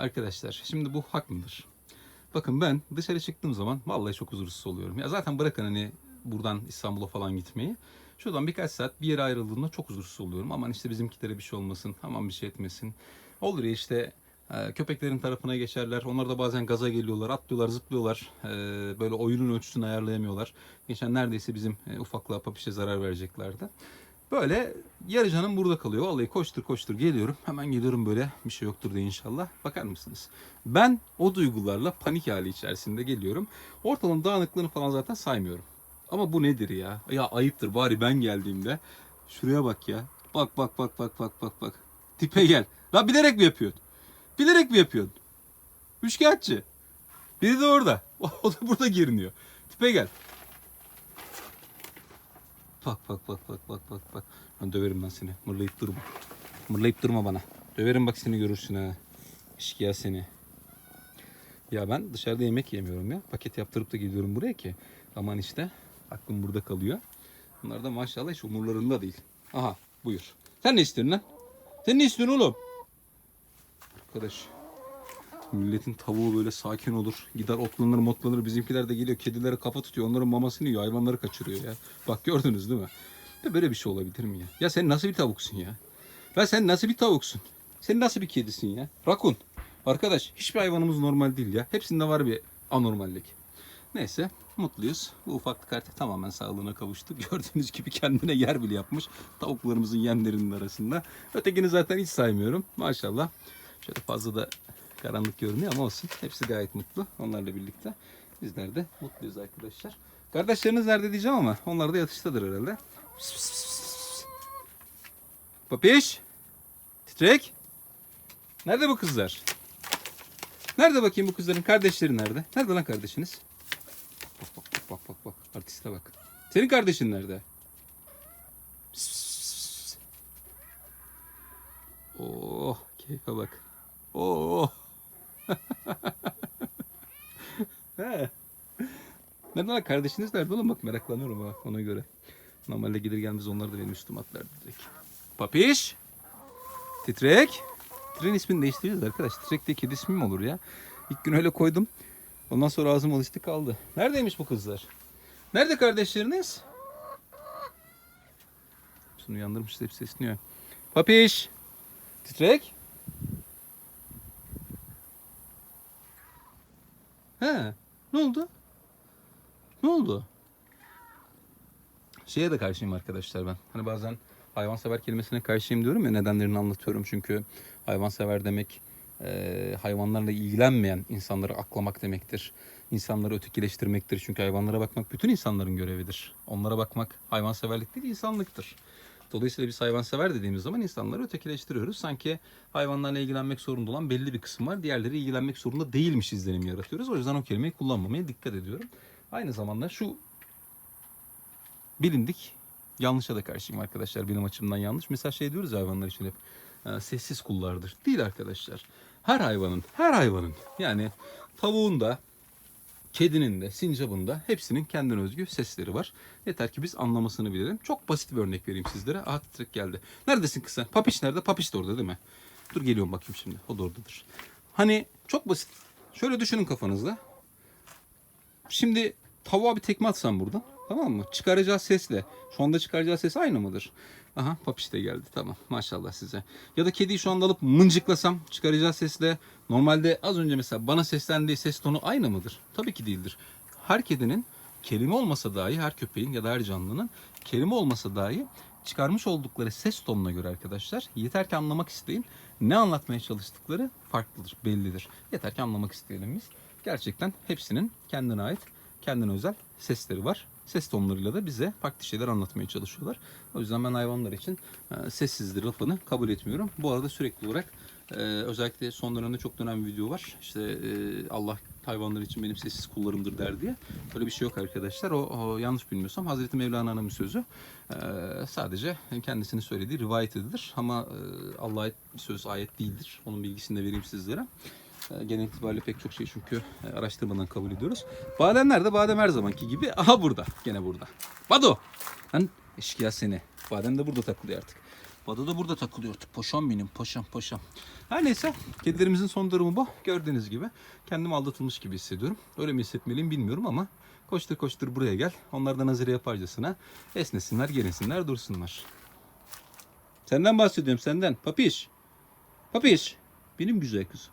Arkadaşlar şimdi bu hak mıdır? Bakın ben dışarı çıktığım zaman vallahi çok huzursuz oluyorum. Ya zaten bırakın hani buradan İstanbul'a falan gitmeyi. Şuradan birkaç saat bir yere ayrıldığımda çok huzursuz oluyorum. Aman işte bizimkilere bir şey olmasın, aman bir şey etmesin. Olur ya işte e, köpeklerin tarafına geçerler. Onlar da bazen gaza geliyorlar, atlıyorlar, zıplıyorlar. E, Böyle oyunun ölçüsünü ayarlayamıyorlar. Geçen neredeyse bizim e, ufaklığa papişe zarar vereceklerdi. Böyle yarı canım burada kalıyor. Vallahi koştur koştur geliyorum. Hemen geliyorum böyle bir şey yoktur diye inşallah. Bakar mısınız? Ben o duygularla panik hali içerisinde geliyorum. Ortalığın dağınıklığını falan zaten saymıyorum. Ama bu nedir ya? Ya ayıptır bari ben geldiğimde. Şuraya bak ya. Bak bak bak bak bak bak bak. Tipe gel. La bilerek mi yapıyorsun? Bilerek mi yapıyorsun? Üçkağıtçı. Biri de orada. O da burada giriniyor. Tipe gel. Bak bak bak bak bak bak bak. Ben döverim ben seni. Mırlayıp durma. Mırlayıp durma bana. Döverim bak seni görürsün ha. İşkiya seni. Ya ben dışarıda yemek yemiyorum ya. Paket yaptırıp da geliyorum buraya ki. Aman işte aklım burada kalıyor. Bunlar da maşallah hiç umurlarında değil. Aha buyur. Sen ne istiyorsun lan? Sen ne istiyorsun oğlum? Arkadaş. Milletin tavuğu böyle sakin olur. Gider otlanır motlanır. Bizimkiler de geliyor kedilere kafa tutuyor. Onların mamasını yiyor. Hayvanları kaçırıyor ya. Bak gördünüz değil mi? Ya böyle bir şey olabilir mi ya? Ya sen nasıl bir tavuksun ya? Ya sen nasıl bir tavuksun? Sen nasıl bir kedisin ya? Rakun. Arkadaş hiçbir hayvanımız normal değil ya. Hepsinde var bir anormallik. Neyse mutluyuz. Bu ufaklık artık tamamen sağlığına kavuştu. Gördüğünüz gibi kendine yer bile yapmış. Tavuklarımızın yemlerinin arasında. Ötekini zaten hiç saymıyorum. Maşallah. Şöyle fazla da karanlık görünüyor ama olsun. Hepsi gayet mutlu. Onlarla birlikte. Bizler de mutluyuz arkadaşlar. Kardeşleriniz nerede diyeceğim ama onlar da yatıştadır herhalde. Papiş. Titrek. Nerede bu kızlar? Nerede bakayım bu kızların kardeşleri nerede? Nerede lan kardeşiniz? Bak bak bak bak bak bak. Artiste bak. Senin kardeşin nerede? Oh keyfe bak. Oh. He. Nerede kardeşiniz nerede oğlum bak meraklanıyorum ha ona göre. Normalde gelir gelmez onlar da benim üstüme atlardı direkt. Papiş. Titrek. Titrek'in ismini değiştireceğiz arkadaş. Titrek diye kedi ismi mi olur ya? İlk gün öyle koydum. Ondan sonra ağzım alıştı kaldı. Neredeymiş bu kızlar? Nerede kardeşleriniz? Hepsini uyandırmış hep sesliyor. Papiş. Titrek. He. Ne oldu? Ne oldu? Şeye de karşıyım arkadaşlar ben. Hani bazen hayvansever kelimesine karşıyım diyorum ya nedenlerini anlatıyorum. Çünkü hayvansever demek e, hayvanlarla ilgilenmeyen insanları aklamak demektir. İnsanları ötekileştirmektir. Çünkü hayvanlara bakmak bütün insanların görevidir. Onlara bakmak hayvanseverlik değil insanlıktır. Dolayısıyla biz hayvansever dediğimiz zaman insanları ötekileştiriyoruz. Sanki hayvanlarla ilgilenmek zorunda olan belli bir kısım var. Diğerleri ilgilenmek zorunda değilmiş izlenim yaratıyoruz. O yüzden o kelimeyi kullanmamaya dikkat ediyorum. Aynı zamanda şu bilindik yanlışa da karşıyım arkadaşlar benim açımdan yanlış. Mesela şey diyoruz hayvanlar için hep e, sessiz kullardır. Değil arkadaşlar. Her hayvanın, her hayvanın yani tavuğun da, kedinin de, sincabın da hepsinin kendine özgü sesleri var. Yeter ki biz anlamasını bilelim. Çok basit bir örnek vereyim sizlere. Aha titrek geldi. Neredesin kız sen? Papiş nerede? Papiş de orada değil mi? Dur geliyorum bakayım şimdi. O da oradadır. Hani çok basit. Şöyle düşünün kafanızda. Şimdi tavuğa bir tekme atsam buradan. Tamam mı? Çıkaracağı sesle şu anda çıkaracağı ses aynı mıdır? Aha papiş de geldi. Tamam maşallah size. Ya da kediyi şu anda alıp mıncıklasam çıkaracağı sesle normalde az önce mesela bana seslendiği ses tonu aynı mıdır? Tabii ki değildir. Her kedinin kelime olmasa dahi her köpeğin ya da her canlının kelime olmasa dahi çıkarmış oldukları ses tonuna göre arkadaşlar yeter ki anlamak isteyin. Ne anlatmaya çalıştıkları farklıdır, bellidir. Yeter ki anlamak isteyelim biz. Gerçekten hepsinin kendine ait, kendine özel sesleri var. Ses tonlarıyla da bize farklı şeyler anlatmaya çalışıyorlar. O yüzden ben hayvanlar için e, sessizdir lafını kabul etmiyorum. Bu arada sürekli olarak e, özellikle son dönemde çok dönen bir video var. İşte e, Allah hayvanlar için benim sessiz kullarımdır der diye. Böyle bir şey yok arkadaşlar. O, o yanlış bilmiyorsam Hazreti Mevlana'nın bir sözü. E, sadece kendisinin söylediği rivayet edilir. Ama e, Allah'a söz ayet değildir. Onun bilgisini de vereyim sizlere. E, Genel itibariyle pek çok şey çünkü e, araştırmadan kabul ediyoruz. Badem nerede? Badem her zamanki gibi. Aha burada. Gene burada. Bado. Lan eşkıya seni. Badem de burada takılıyor artık. Bada da burada takılıyor. Poşam benim poşam poşam. Her neyse kedilerimizin son durumu bu. Gördüğünüz gibi kendimi aldatılmış gibi hissediyorum. Öyle mi hissetmeliyim bilmiyorum ama koştur koştur buraya gel. Onlardan nazire yaparcasına esnesinler, gerilsinler, dursunlar. Senden bahsediyorum senden. Papiş. Papiş. Benim güzel kızım.